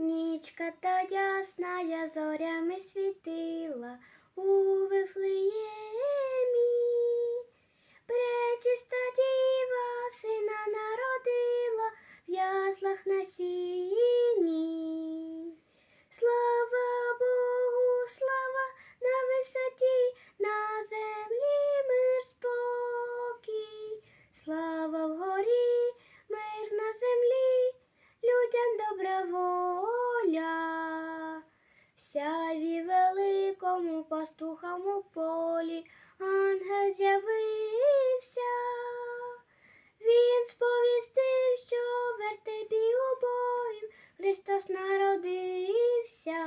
Нічка та ясна, зорями світила у Вифлеємі. Пречиста діва сина народила в яслах на сіні. Сяві великому пастухам у полі ангел з'явився. Він сповістив, що вертепі обоїм Христос народився.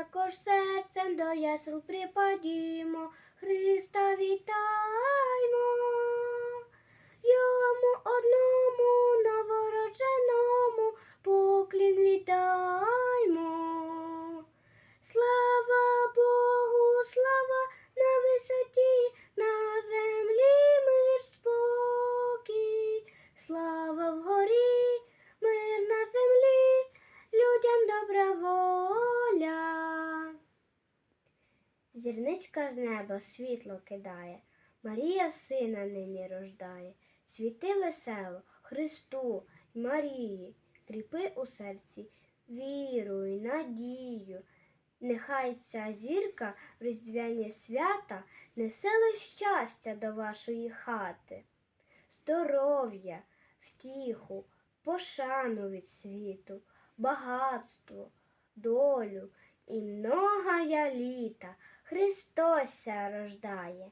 Також серцем до ясел припадімо, Христа вітаймо. Йому одному новородженому поклін віддаймо. Слава Богу, слава на висоті, на землі мир спокій. Слава вгорі, мир на землі, людям добра воля. Зірничка з неба світло кидає, Марія сина нині рождає. Світи весело, Христу й Марії, кріпи у серці віру й надію. Нехай ця зірка в різдвяні свята несе щастя до вашої хати, здоров'я, втіху, пошану від світу, багатство, долю і многая літа Христос рождає.